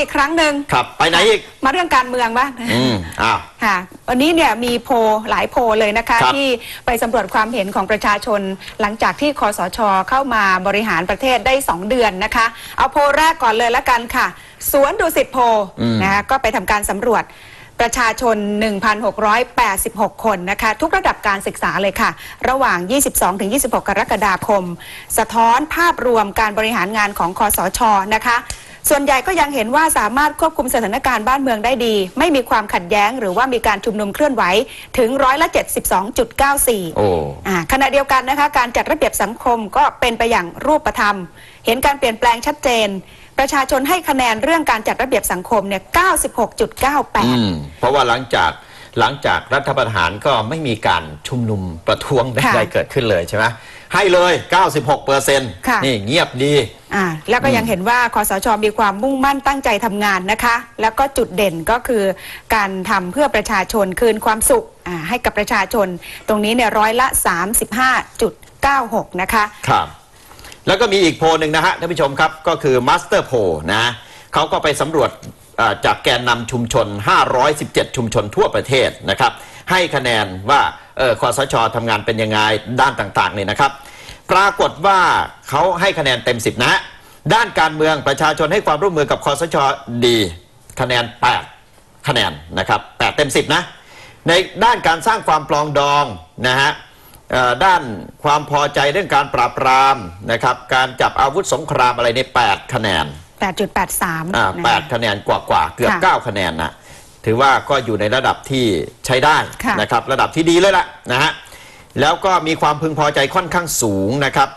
อีกครั้งหนึ่งครับ ไปไหนอีก มาเรื่องการเมืองบ้างอืมอ้าวค่ะ วันนี้เนี่ยมีโพลหลายโพลเลยนะคะครับที่ไปสำรวจความเห็นของประชาชน หลังจากที่คอสชเข้ามาบริหารประเทศได้ 2 เดือนนะคะ เอาโพลแรกก่อนเลยละกันค่ะ สวนดุสิตโพลอืมนะคะก็ไปทำการสำรวจประชาชน 1,686 คนนะคะ ทุกระดับการศึกษาเลยค่ะ ระหว่าง 22-26 กรกฎาคม สะท้อนภาพรวมการบริหารงานของคอสชนะคะ ส่วนใหญ่ก็ยังเห็นว่าสามารถควบคุมสถานการณ์บ้านเมืองได้ดี ไม่มีความขัดแย้ง หรือว่ามีการชุมนุมเคลื่อนไหวถึงร้อยละ 72.94โอ้อ่าขณะเดียวกันนะคะการจัดระเบียบสังคมก็เป็นไปอย่างรูปธรรม เห็นการเปลี่ยนแปลงชัดเจน ประชาชนให้คะแนนเรื่องการจัดระเบียบสังคมเนี่ยอื96.98มเพราะว่าหลังจาก หลังจากรัฐประหารก็ไม่มีการชุมนุมประท้วงใค่ะดๆเกิดขึ้นเลยใช่ไหมให้เลย 96เปอร์เซ็นต์ค่ะนี่เงียบดีอ่าแล้วก็ยังเห็นว่าคอสชมีความมุ่งมั่นตั้งใจทำงานนะคะ แล้วก็จุดเด่นก็คือการทำเพื่อประชาชนคืนความสุขอ่าให้กับประชาชน ตรงนี้เนี่ยร้อยละ 35.96 นะคะครับแล้วก็มีอีกโพลหนึ่งนะฮะท่านผู้ชมครับก็คือมาสเตอร์โพนะเขาก็ไปสำรวจเอ่อ จากแกนนำชุมชน 517 ชุมชนทั่วประเทศนะครับให้คะแนนว่าคอสชทำงานเป็นยังไงด้านต่างๆเนี่ยนะครับ ปรากฏว่าเขาให้คะแนนเต็ม 10 นะ ด้านการเมืองประชาชนให้ความร่วมมือกับคอสชดีคะแนน 8 คะแนนนะครับ8เต็ม 10 นะ ในด้านการสร้างความปลองดองนะฮะด้านความพอใจเรื่องการปราบปรามนะครับการจับอาวุธสงครามอะไรใน 8 คะแนน 8.83อ่านะแปดคะแนนกว่ากว่าๆเกือบค่ะ9คะแนนนะถือว่าก็อยู่ในระดับที่ใช้ได้ค่ะนะครับ ระดับที่ดีเลยล่ะนะฮะแล้วก็มีความพึงพอใจค่อนข้างสูงนะครับ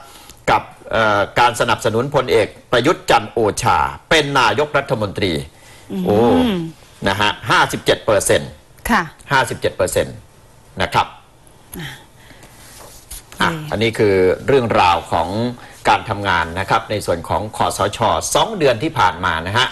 กับเอ่อการสนับสนุนพลเอกประยุทธ์จันทร์โอชา เป็นนายกรัฐมนตรีโอ้นะฮะ57เปอร์เซ็นต์ค่ะ57เปอร์เซ็นต์นะครับ อันนี้คือเรื่องราวของการทำงานนะครับ ในส่วนของคอสชสองเดือนที่ผ่านมานะฮะ